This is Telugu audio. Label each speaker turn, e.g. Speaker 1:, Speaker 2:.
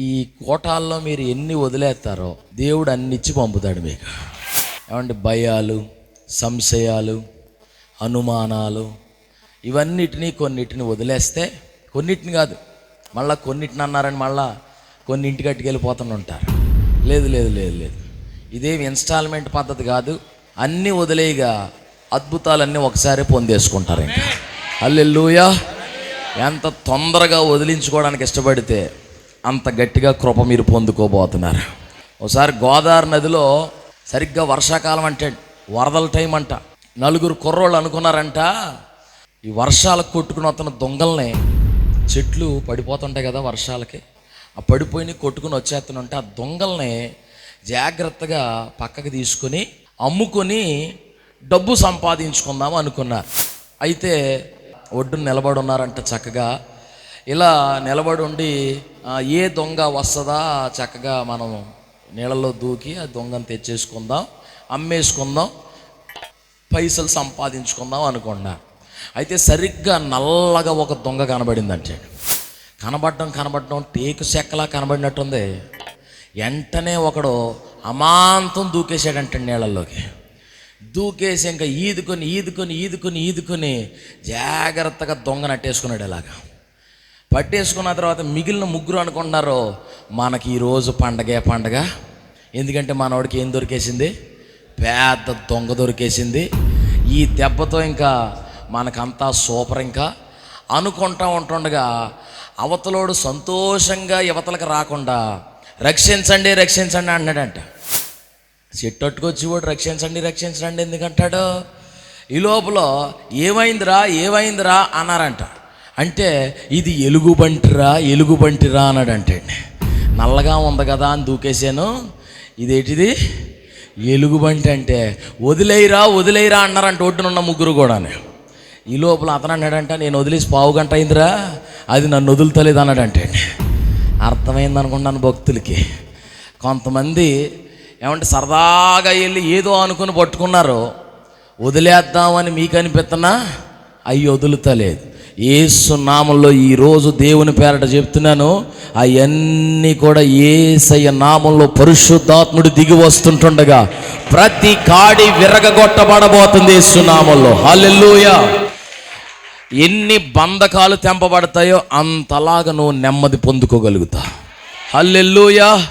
Speaker 1: ఈ కోటాల్లో మీరు ఎన్ని వదిలేస్తారో దేవుడు అన్ని ఇచ్చి పంపుతాడు మీకు. ఏమంటే భయాలు సంశయాలు అనుమానాలు ఇవన్నిటినీ కొన్నిటిని వదిలేస్తే కొన్నిటిని కాదు మళ్ళా కొన్నిటిని అన్నారని మళ్ళా కొన్ని ఇంటికి కట్టుకెళ్ళిపోతూనే ఉంటారు. లేదు లేదు లేదు లేదు. ఇదేమి ఇన్స్టాల్మెంట్ పద్ధతి కాదు. అన్నీ వదిలేయగా అద్భుతాలన్నీ ఒకసారి పొందేసుకుంటారు ఇంకా. అల్లెల్లుయా ఎంత తొందరగా వదిలించుకోవడానికి ఇష్టపడితే అంత గట్టిగా కృప మీరు పొందుకోబోతున్నారు. ఒకసారి గోదావరి నదిలో సరిగ్గా వర్షాకాలం అంటే వరదల టైం అంట. నలుగురు కుర్రోళ్ళు అనుకున్నారంట ఈ వర్షాలకు కొట్టుకుని వస్తున్న దొంగల్ని చెట్లు పడిపోతుంటాయి కదా వర్షాలకి. ఆ పడిపోయి కొట్టుకుని వచ్చేస్తుంటే ఆ దొంగల్ని జాగ్రత్తగా పక్కకి తీసుకొని అమ్ముకొని డబ్బు సంపాదించుకుందాం అనుకున్నారు. అయితే ఒడ్డున నిలబడి ఉన్నారంట చక్కగా. ఇలా నిలబడి ఉండి ఏ దొంగ వస్తుందా? చక్కగా మనం నీళ్ళలో దూకి ఆ దొంగను తెచ్చేసుకుందాం అమ్మేసుకుందాం పైసలు సంపాదించుకుందాం అనుకున్నా. అయితే సరిగ్గా నల్లగా ఒక దొంగ కనబడిందంటే. కనబడడం కనబడడం టేకు చెక్కలా కనబడినట్టుంది. వెంటనే ఒకడు అమాంతం దూకేశాడంట నీళ్ళల్లోకి. దూకేసి ఇంకా ఈదుకొని ఈదుకొని ఈదుకొని ఈదుకొని జాగ్రత్తగా దొంగ నట్టేసుకున్నాడు ఇలాగా. పట్టేసుకున్న తర్వాత మిగిలిన ముగ్గురు అనుకుంటున్నారు మనకి ఈరోజు పండగే పండగ. ఎందుకంటే మనవాడికి ఏం దొరికేసింది? పెద్ద దొంగ దొరికేసింది. ఈ దెబ్బతో ఇంకా మనకంతా సూపర్ ఇంకా. అనుకుంటా ఉంటుండగా అవతలోడు సంతోషంగా యువతలకు రాకుండా రక్షించండి రక్షించండి అన్నాడంట చెట్టొట్టుకొచ్చి కూడా రక్షించండి రక్షించండి ఎందుకంటాడు? ఈ లోపల ఏమైందిరా ఏమైందిరా అన్నారంట. అంటే ఇది ఎలుగుబంటిరా ఎలుగుబంటిరా అన్నాడంటే. నల్లగా ఉంది కదా అని దూకేశాను. ఇదేటిది? ఎలుగుబంటి అంటే. వదిలేయరా వదిలేయరా అన్నారంట ఒడ్డునున్న ముగ్గురు కూడాను. ఈ లోపల అతను అన్నాడంట నేను వదిలేసి పావు గంట అయిందిరా. అది నన్ను వదులుతలేదు అన్నాడంటే. అర్థమైంది అనుకుంటాను భక్తులకి. కొంతమంది ఏమంటే సరదాగా వెళ్ళి ఏదో అనుకుని పట్టుకున్నారు. వదిలేద్దామని మీకు అనిపిస్తున్నా. అవి వదులుతలేదు. ఏసు నామంలో ఈరోజు దేవుని పేరట చెప్తున్నాను అవన్నీ కూడా ఏసయ్య నామంలో పరిశుద్ధాత్ముడు దిగి వస్తుంటుండగా ప్రతి కాడి విరగగొట్టబడబోతుంది ఏసునామంలో నామంలో. ఎన్ని బంధకాలు తెంపబడతాయో అంతలాగా నువ్వు నెమ్మది పొందుకోగలుగుతా. హల్లెలూయా.